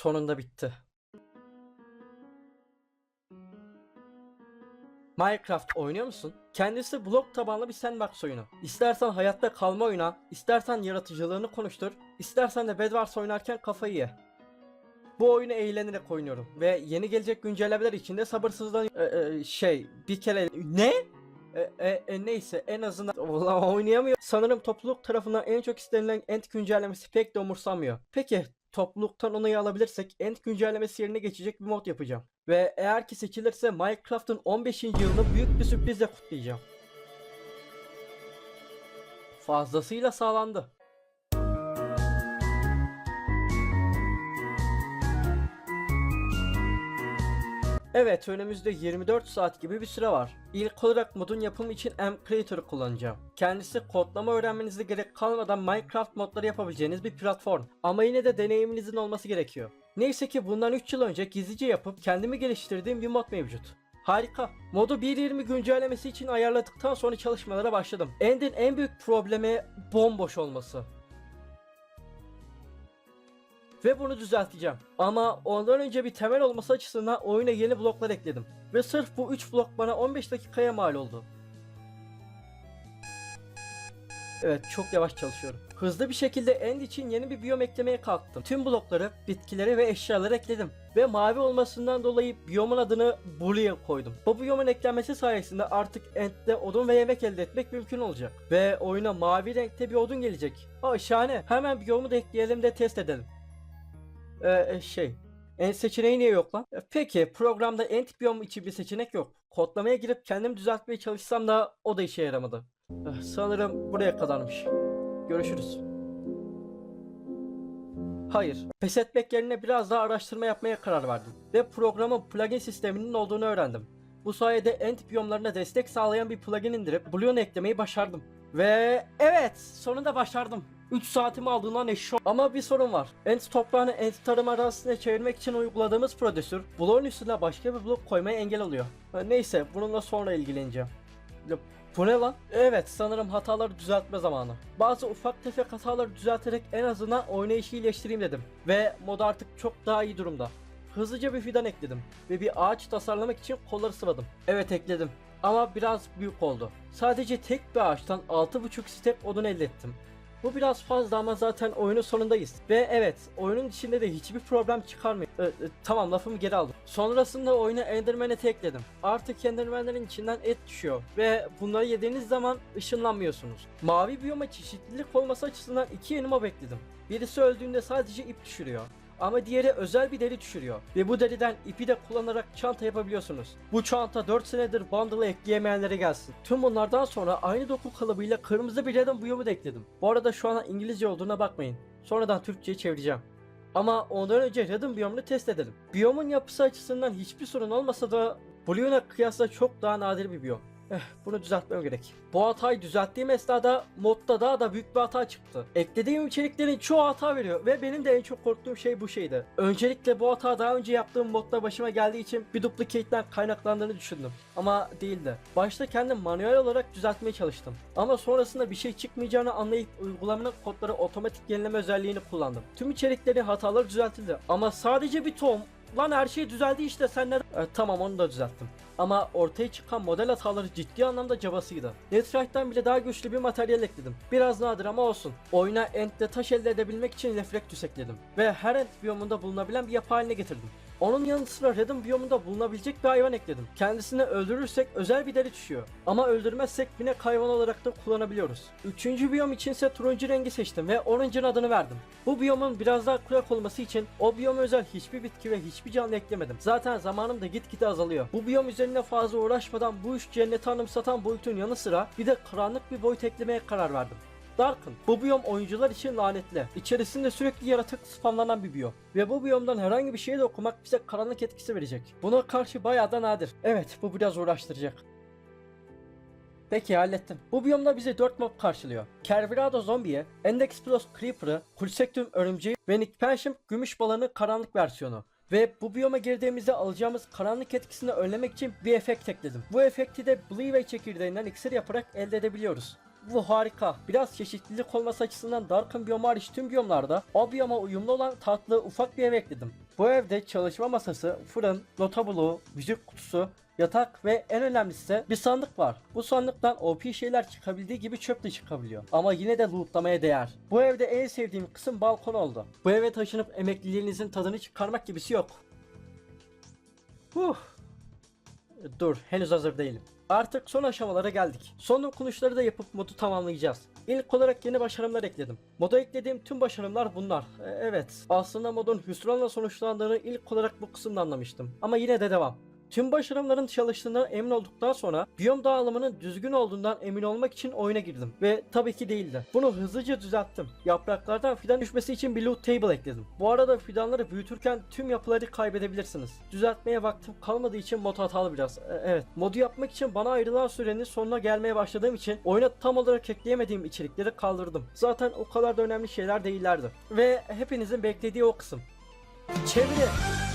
sonunda bitti. Minecraft oynuyor musun? Kendisi blok tabanlı bir sandbox oyunu. İstersen hayatta kalma oyna, istersen yaratıcılığını konuştur, istersen de Bedwars oynarken kafayı ye. Bu oyunu eğlenerek oynuyorum ve yeni gelecek güncellemeler için de sabırsızlan e, e, şey bir kere ne? E, e, e, neyse en azından Vallahi oynayamıyor. Sanırım topluluk tarafından en çok istenilen End güncellemesi pek de umursanmıyor. Peki topluluktan onayı alabilirsek End güncellemesi yerine geçecek bir mod yapacağım. Ve eğer ki seçilirse Minecraft'ın 15. yılını büyük bir sürprizle kutlayacağım. Fazlasıyla sağlandı. Evet önümüzde 24 saat gibi bir süre var. İlk olarak modun yapımı için M Creator'ı kullanacağım. Kendisi kodlama öğrenmenize gerek kalmadan Minecraft modları yapabileceğiniz bir platform. Ama yine de deneyiminizin olması gerekiyor. Neyse ki bundan 3 yıl önce gizlice yapıp kendimi geliştirdiğim bir mod mevcut. Harika. Modu 1.20 güncellemesi için ayarladıktan sonra çalışmalara başladım. End'in en büyük problemi bomboş olması. Ve bunu düzelteceğim. Ama ondan önce bir temel olması açısından oyuna yeni bloklar ekledim. Ve sırf bu 3 blok bana 15 dakikaya mal oldu. Evet çok yavaş çalışıyorum. Hızlı bir şekilde end için yeni bir biyom eklemeye kalktım. Tüm blokları, bitkileri ve eşyaları ekledim. Ve mavi olmasından dolayı biyomun adını Boolean koydum. Bu biyomun eklenmesi sayesinde artık endde odun ve yemek elde etmek mümkün olacak. Ve oyuna mavi renkte bir odun gelecek. Aa şahane. Hemen biyomu da ekleyelim de test edelim. Ee, şey. End seçeneği niye yok lan? E, Peki programda biyom için bir seçenek yok. Kodlamaya girip kendim düzeltmeye çalışsam da o da işe yaramadı. Eh, Sanırım buraya kadarmış. Görüşürüz. Hayır, pes etmek yerine biraz daha araştırma yapmaya karar verdim. Ve programın plugin sisteminin olduğunu öğrendim. Bu sayede end biyomlarına destek sağlayan bir plugin indirip Boolean eklemeyi başardım. Ve evet, sonunda başardım. 3 saatimi aldığından eşşo. Ama bir sorun var. End toprağını end tarım arazisine çevirmek için uyguladığımız prodüsür bloğun üstüne başka bir blok koymaya engel oluyor. Neyse bununla sonra ilgileneceğim. Bu ne lan? Evet sanırım hataları düzeltme zamanı. Bazı ufak tefek hataları düzelterek en azından oynayışı iyileştireyim dedim. Ve mod artık çok daha iyi durumda. Hızlıca bir fidan ekledim ve bir ağaç tasarlamak için kolları sıvadım. Evet ekledim ama biraz büyük oldu. Sadece tek bir ağaçtan 6.5 step odun elde ettim. Bu biraz fazla ama zaten oyunun sonundayız. Ve evet oyunun içinde de hiçbir problem çıkarmıyor. Ee, e, tamam lafımı geri aldım. Sonrasında oyuna Enderman eti ekledim. Artık Enderman'lerin içinden et düşüyor. Ve bunları yediğiniz zaman ışınlanmıyorsunuz. Mavi biyoma çeşitlilik olması açısından iki yeni mob ekledim. Birisi öldüğünde sadece ip düşürüyor. Ama diğeri özel bir deri düşürüyor. Ve bu deriden ipi de kullanarak çanta yapabiliyorsunuz. Bu çanta 4 senedir bundle'a ekleyemeyenlere gelsin. Tüm bunlardan sonra aynı doku kalıbıyla kırmızı bir random biyomu da ekledim. Bu arada şu an İngilizce olduğuna bakmayın. Sonradan Türkçe'ye çevireceğim. Ama ondan önce random biyomunu test edelim. Biyomun yapısı açısından hiçbir sorun olmasa da Blue'una kıyasla çok daha nadir bir biyom. Eh, bunu düzeltmem gerek. Bu hatayı düzelttiğim esnada modda daha da büyük bir hata çıktı. Eklediğim içeriklerin çoğu hata veriyor ve benim de en çok korktuğum şey bu şeydi. Öncelikle bu hata daha önce yaptığım modda başıma geldiği için bir duplicate'den kaynaklandığını düşündüm. Ama değildi. Başta kendim manuel olarak düzeltmeye çalıştım. Ama sonrasında bir şey çıkmayacağını anlayıp uygulamanın kodları otomatik yenileme özelliğini kullandım. Tüm içeriklerin hataları düzeltildi. Ama sadece bir tom Lan her şey düzeldi işte sen neden... E, tamam onu da düzelttim. Ama ortaya çıkan model hataları ciddi anlamda cabasıydı. Netherite'den bile daha güçlü bir materyal ekledim. Biraz nadir ama olsun. Oyuna End'de taş elde edebilmek için Reflectus ekledim. Ve her End biyomunda bulunabilen bir yapı haline getirdim. Onun yanı sıra Red'in biyomunda bulunabilecek bir hayvan ekledim. Kendisini öldürürsek özel bir deri düşüyor. Ama öldürmezsek binek hayvan olarak da kullanabiliyoruz. Üçüncü biyom içinse turuncu rengi seçtim ve Orange'ın adını verdim. Bu biyomun biraz daha kurak olması için o biyoma özel hiçbir bitki ve hiçbir canlı eklemedim. Zaten zamanım da gitgide azalıyor. Bu biyom üzerine fazla uğraşmadan bu üç cenneti anımsatan boyutun yanı sıra bir de karanlık bir boyut eklemeye karar verdim. Darkın. Bu biyom oyuncular için lanetli. İçerisinde sürekli yaratık spamlanan bir biyom. Ve bu biyomdan herhangi bir şeye de okumak bize karanlık etkisi verecek. Buna karşı bayağı da nadir. Evet bu biraz uğraştıracak. Peki hallettim. Bu biyomda bizi 4 mob karşılıyor. Kervirado zombiye, Endexplos creeper'ı, Pulsectum örümceği ve Nick Pensham gümüş balanı karanlık versiyonu. Ve bu biyoma girdiğimizde alacağımız karanlık etkisini önlemek için bir efekt ekledim. Bu efekti de Bleeway çekirdeğinden iksir yaparak elde edebiliyoruz. Bu harika. Biraz çeşitlilik olması açısından Dark'ın biyomu hariç tüm biyomlarda o biyoma uyumlu olan tatlı ufak bir ev ekledim. Bu evde çalışma masası, fırın, nota bloğu, müzik kutusu, yatak ve en önemlisi de bir sandık var. Bu sandıktan OP şeyler çıkabildiği gibi çöp de çıkabiliyor. Ama yine de lootlamaya değer. Bu evde en sevdiğim kısım balkon oldu. Bu eve taşınıp emekliliğinizin tadını çıkarmak gibisi yok. Huh. Dur, henüz hazır değilim. Artık son aşamalara geldik. Son dokunuşları da yapıp modu tamamlayacağız. İlk olarak yeni başarımlar ekledim. Moda eklediğim tüm başarımlar bunlar. E, evet, aslında modun hüsranla sonuçlandığını ilk olarak bu kısımda anlamıştım. Ama yine de devam. Tüm başarımların çalıştığından emin olduktan sonra biyom dağılımının düzgün olduğundan emin olmak için oyuna girdim. Ve tabii ki değildi. Bunu hızlıca düzelttim. Yapraklardan fidan düşmesi için bir loot table ekledim. Bu arada fidanları büyütürken tüm yapıları kaybedebilirsiniz. Düzeltmeye vaktim kalmadığı için mod hatalı biraz. E, evet. Modu yapmak için bana ayrılan sürenin sonuna gelmeye başladığım için oyuna tam olarak ekleyemediğim içerikleri kaldırdım. Zaten o kadar da önemli şeyler değillerdi. Ve hepinizin beklediği o kısım. Çeviri.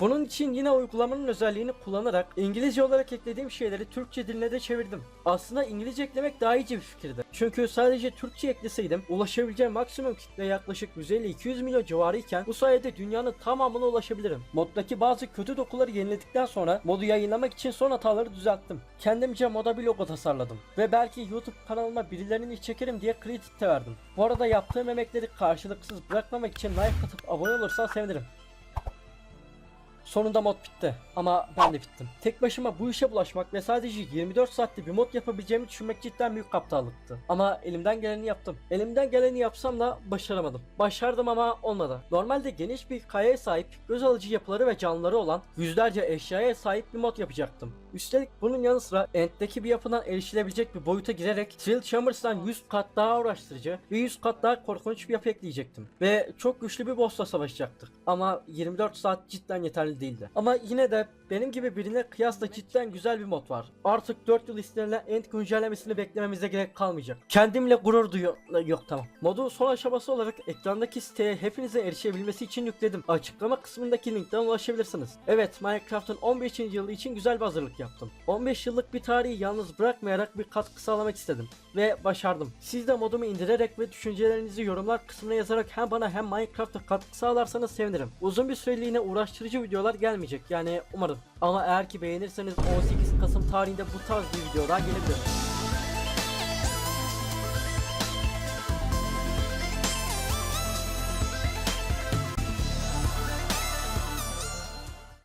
Bunun için yine uygulamanın özelliğini kullanarak İngilizce olarak eklediğim şeyleri Türkçe diline de çevirdim. Aslında İngilizce eklemek daha iyice bir fikirdi. Çünkü sadece Türkçe ekleseydim ulaşabileceğim maksimum kitle yaklaşık 150-200 milyon civarı iken bu sayede dünyanın tamamına ulaşabilirim. Moddaki bazı kötü dokuları yeniledikten sonra modu yayınlamak için son hataları düzelttim. Kendimce moda bir logo tasarladım. Ve belki YouTube kanalıma birilerinin iş çekerim diye kredi de verdim. Bu arada yaptığım emekleri karşılıksız bırakmamak için like atıp abone olursan sevinirim. Sonunda mod bitti ama ben de bittim. Tek başıma bu işe bulaşmak ve sadece 24 saatte bir mod yapabileceğimi düşünmek cidden büyük aptallıktı. Ama elimden geleni yaptım. Elimden geleni yapsam da başaramadım. Başardım ama olmadı. Normalde geniş bir kayaya sahip, göz alıcı yapıları ve canlıları olan yüzlerce eşyaya sahip bir mod yapacaktım. Üstelik bunun yanı sıra End'deki bir yapıdan erişilebilecek bir boyuta girerek Trill Chambers'tan 100 kat daha uğraştırıcı ve 100 kat daha korkunç bir yapı ekleyecektim. Ve çok güçlü bir boss'la savaşacaktık. Ama 24 saat cidden yeterli değildi. Ama yine de benim gibi birine kıyasla cidden güzel bir mod var. Artık 4 yıl istenilen End güncellemesini beklememize gerek kalmayacak. Kendimle gurur duyuyor. Yok tamam. Modu son aşaması olarak ekrandaki siteye hepinizin erişebilmesi için yükledim. Açıklama kısmındaki linkten ulaşabilirsiniz. Evet Minecraft'ın 15. yılı için güzel bir hazırlık yaptım. 15 yıllık bir tarihi yalnız bırakmayarak bir katkı sağlamak istedim. Ve başardım. Siz de modumu indirerek ve düşüncelerinizi yorumlar kısmına yazarak hem bana hem Minecraft'a katkı sağlarsanız sevinirim. Uzun bir süreliğine uğraştırıcı videolar gelmeyecek yani umarım. Ama eğer ki beğenirseniz 18 Kasım tarihinde bu tarz bir video daha gelebilir.